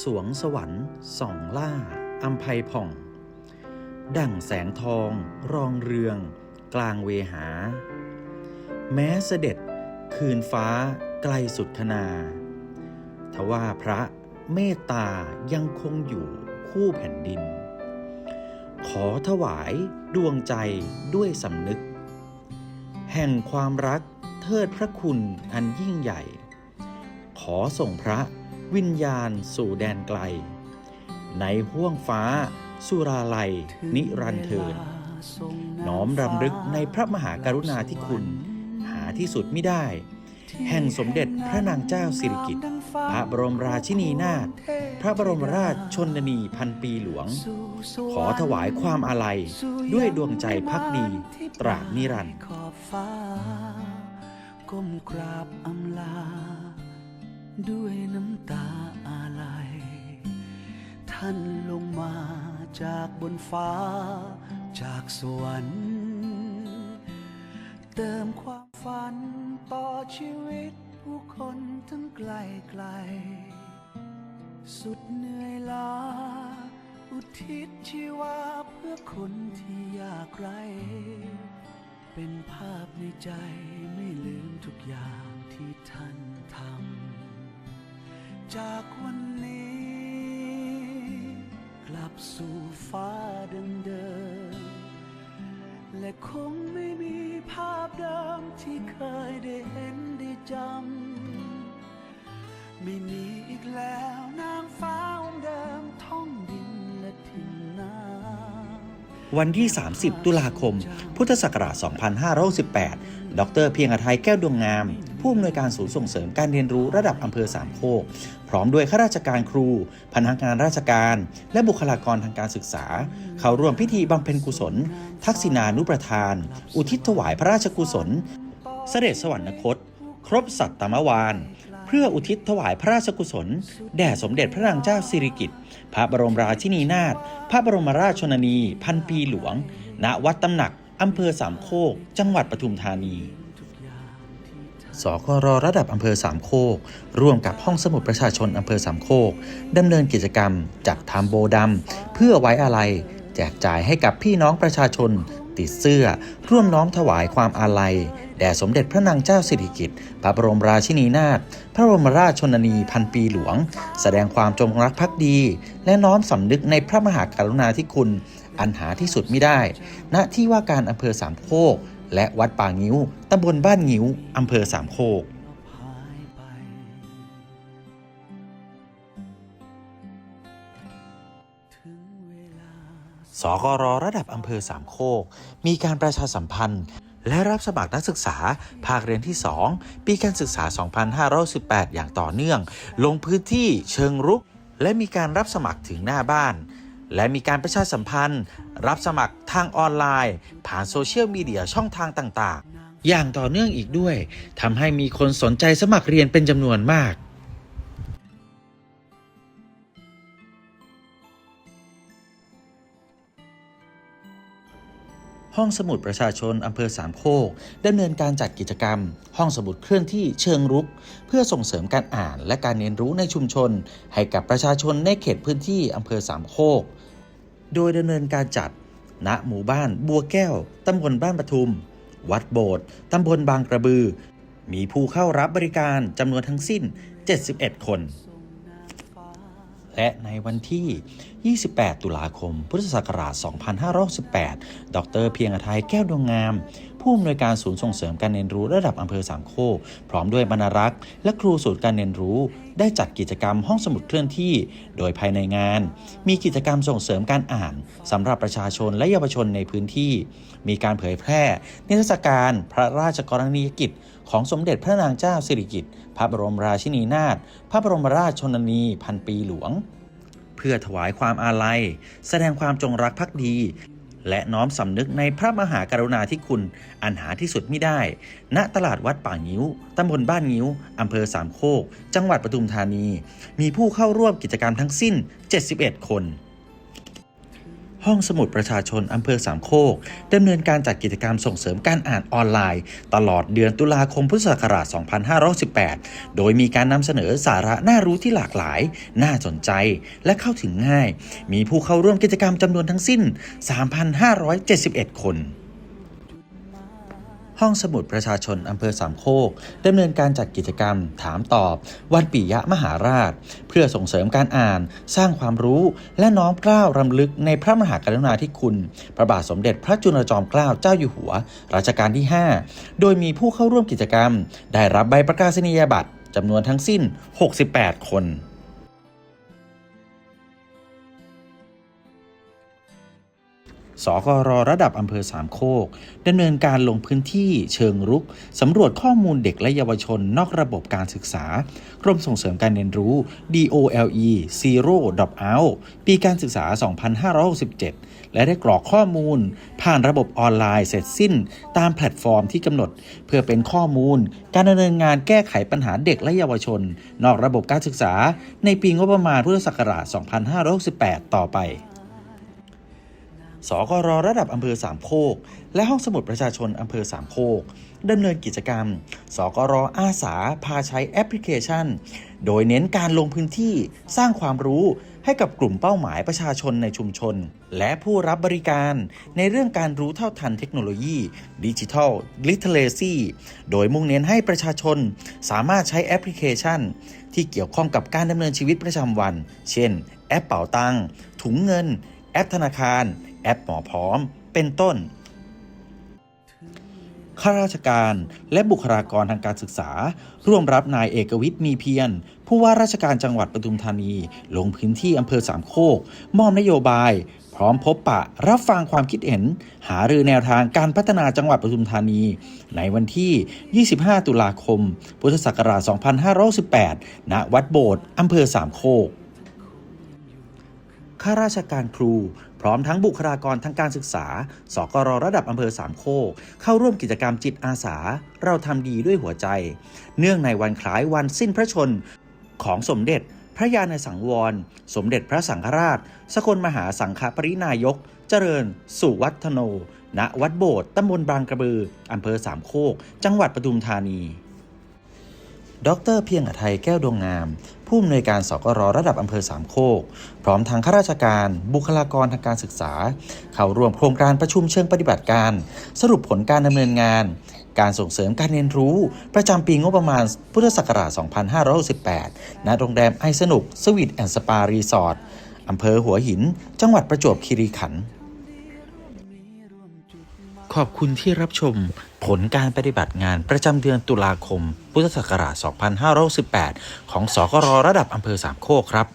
สวงสวรรค์ส่องล่าอัมภัยผ่อง ดั่งแสงทองรองเรือง กลางเวหา แม้เสด็จคืนฟ้าไกลสุดคนา ทว่าพระเมตตายังคงอยู่คู่แผ่นดิน ขอถวายดวงใจด้วยสำนึก แห่งความรักเทิดพระคุณอันยิ่งใหญ่ ขอส่งพระ วิญญาณสู่แดนไกล ในห้วงฟ้า สุราลัย นิรันเทินน้อมรำลึกในพระมหากรุณาธิคุณ หาที่สุดไม่ได้ แห่งสมเด็จพระนางเจ้าสิริกิติ์พระบรมราชินีนาถพระบรมราชชนนีพันปีหลวง ขอถวายความอาลัย ด้วยดวงใจพักดี ตราบนิรันดร์ก้มกราบอำลา ด้วยน้ำตาอาลัย ท่านลงมาจากบนฟ้า จากสวรรค์เติมความฝันต่อชีวิตผู้คนทั้งไกลไกล สุดเหนื่อยล้า อุทิศชีวาเพื่อคนที่ยากไร้เป็นภาพในใจไม่ลืมทุกอย่างที่ท่านทำ จากวันนี้ กลับสู่ฟ้าเดิมๆและคงไม่มีภาพเดิมที่เคยได้เห็นได้จำ ไม่มีอีกแล้วนางฟ้า วันที่ 30 ตุลาคม พุทธศักราช 2518 ดรเพียงอาทัยแก้วดวงงาม ผู้อำนวยการศูนย์ส่งเสริมการเรียนรู้ระดับอำเภอสามโคก พร้อมด้วยข้าราชการครู พนักงานราชการ และบุคลากรทางการศึกษา เข้าร่วมพิธีบำเพ็ญกุศล ทักษิณานุประทาน อุทิศถวายพระราชกุศล เสด็จสวรรคต ครบสัตตมวาน พื่ออุทิศถวายพระราชกุศล แด่สมเด็จพระนางเจ้าสิริกิติ์พระบรมราชินีนาถพระบรมราชชนนี พันปีหลวง ณวัดตำหนักอำเภอสามโคก จังหวัดปทุมธานีสกรระดับอำเภอสามโคก ร่วมกับห้องสมุดประชาชนอำเภอสามโคกดำเนินกิจกรรม จัดทำโบดำเพื่อไว้อาลัย แจกจ่ายให้กับพี่น้องประชาชน ติดเสื้อ ร่วมน้อมถวายความอาลัย แด่สมเด็จพระนางเจ้าสิริกิติ์พระบรมราชินีนาถพระบรมราชชนนีพันปีหลวง แสดงความจงรักภักดี และน้อมสำนึกในพระมหากรุณาธิคุณ อันหาที่สุดไม่ได้ ณที่ว่าการอำเภอสามโคกและวัดป่างิ้วตำบลบ้านงิ้วอำเภอสามโคก สกรระดับอำเภอสามโคก มีการประชาสัมพันธ์ และรับสมัครนักศึกษา ภาคเรียนที่ 2 ปีการศึกษา 2518 อย่างต่อเนื่อง ลงพื้นที่เชิงรุก และมีการรับสมัครถึงหน้าบ้าน และมีการประชาสัมพันธ์ รับสมัครทางออนไลน์ ผ่านโซเชียลมีเดียช่องทางต่าง ๆ อย่างต่อเนื่องอีกด้วยทำให้มีคนสนใจสมัครเรียนเป็นจำนวนมาก ห้องสมุดประชาชนอำเภอสามโคกดำเนินการจัดกิจกรรม ห้องสมุดเคลื่อนที่เชิงรุก เพื่อส่งเสริมการอ่านและการเรียนรู้ในชุมชน ให้กับประชาชนในเขตพื้นที่อำเภอสามโคก โดยดำเนินการจัด ณหมู่บ้านบัวแก้วตำบลบ้านปทุม วัดโบสถ์ตำบลบางกระบือ มีผู้เข้ารับบริการจำนวนทั้งสิ้น 71 คน และในวันที่ 28 ตุลาคม พุทธศักราช 2518 ดร เพียงอาทัยแก้วดวงงาม ผู้อำนวยการศูนย์ส่งเสริมการเรียนรู้ระดับอำเภอสามโคกพร้อมด้วยบรรณารักษ์และครูศูนย์การเรียนรู้ ได้จัดกิจกรรมห้องสมุดเคลื่อนที่ โดยภายในงาน มีกิจกรรมส่งเสริมการอ่านสำหรับประชาชนและเยาวชนในพื้นที่ มีการเผยแพร่ นิทรรศการพระราชกรณียกิจ ของสมเด็จพระนางเจ้าสิริกิติ์พระบรมราชินีนาถพระบรมราชชนนีพันปีหลวง เพื่อถวายความอาลัย แสดงความจงรักภักดี และน้อมสำนึกในพระมหากรุณาธิคุณ อันหาที่สุดไม่ได้ ณตลาดวัดป่างิ้วตำบลบ้านงิ้วอำเภอสามโคก จังหวัดปทุมธานี มีผู้เข้าร่วมกิจกรรมทั้งสิ้น 71 คน ห้องสมุดประชาชนอำเภอสามโคกดำเนินการจัดกิจกรรมส่งเสริมการอ่านออนไลน์ ตลอดเดือนตุลาคมพุทธศักราช 2518 โดยมีการนำเสนอสาระน่ารู้ที่หลากหลาย น่าสนใจและเข้าถึงง่าย มีผู้เข้าร่วมกิจกรรมจำนวนทั้งสิ้น 3,571 คน ห้องสมุดประชาชนอำเภอสามโคกดำเนินการจัดกิจกรรม ถามตอบ วันปิยะมหาราช เพื่อส่งเสริมการอ่าน สร้างความรู้และน้อมเกล้ารำลึกในพระมหากรุณาธิคุณ พระบาทสมเด็จพระจุลจอมเกล้าเจ้าอยู่หัว รัชกาลที่ 5 โดยมีผู้เข้าร่วมกิจกรรม ได้รับใบประกาศนียบัตรจำนวนทั้งสิ้น 68 คน สกรระดับอำเภอสามโคกดำเนินการลงพื้นที่เชิงรุกสำรวจข้อมูลเด็กและเยาวชนนอกระบบการศึกษากรมส่งเสริมการเรียนรู้ DOLE Zero Drop Out ปีการศึกษา 2567 และได้กรอกข้อมูล ผ่านระบบออนไลน์เสร็จสิ้น ตามแพลตฟอร์มที่กำหนด เพื่อเป็นข้อมูล การดำเนินงานแก้ไขปัญหาเด็กและเยาวชน นอกระบบการศึกษา ในปีงบประมาณพุทธศักราช 2568 ต่อไป สกรระดับอำเภอสามโคก และห้องสมุดประชาชนอำเภอสามโคกดำเนินกิจกรรม สกรอาสา พาใช้แอปพลิเคชัน โดยเน้นการลงพื้นที่สร้างความรู้ให้กับกลุ่มเป้าหมายประชาชนในชุมชน และผู้รับบริการในเรื่องการรู้เท่าทันเทคโนโลยีดิจิทัลลิเทเลซีโดยมุ่งเน้นให้ประชาชน สามารถใช้แอปพลิเคชัน ที่เกี่ยวข้องกับการดำเนินชีวิตประจำวัน เช่น แอปเป๋าตังค์ถุงเงิน แอปธนาคาร แอปหมอพร้อม เป็นต้น ข้าราชการและบุคลากรทางการศึกษา ร่วมรับนายเอกวิทย์มีเพียรผู้ว่าราชการจังหวัดปทุมธานี ลงพื้นที่อำเภอสามโคก มอบนโยบาย พร้อมพบปะรับฟังความคิดเห็น หารือแนวทางการพัฒนาจังหวัดปทุมธานี ในวันที่ 25 ตุลาคม พุทธศักราช 2518 ณ วัดโบสถ์อำเภอสามโคกข้าราชการครู พร้อมทั้งบุคลากรทางการศึกษา สกรระดับอำเภอสามโคก เข้าร่วมกิจกรรมจิตอาสา เราทำดีด้วยหัวใจ เนื่องในวันคล้ายวันสิ้นพระชนของสมเด็จพระยาณสังวร สมเด็จพระสังฆราช สกลมหาสังฆปรินายก เจริญ สุวัฒโน ณ วัดโบสถ์ตำบลบางกระบือ อำเภอสามโคก จังหวัดปทุมธานี ดรเพียงอไทยแก้วดวงงาม ผู้อำนวยการสกรระดับอำเภอสามโคก พร้อมทางข้าราชการ บุคลากรทางการศึกษา เข้าร่วมโครงการประชุมเชิงปฏิบัติการ สรุปผลการดำเนินงาน การส่งเสริมการเรียนรู้ ประจำปีงบประมาณพุทธศักราช 2568 ณ โรงแรมไอสนุกสวีทแอนด์สปารีสอร์ทอำเภอหัวหิน จังหวัดประจวบคีรีขันธ์ ขอบคุณที่รับชมผลการปฏิบัติงานประจำเดือนตุลาคม พุทธศักราช 2518 ของสกรระดับอำเภอสามโคกครับ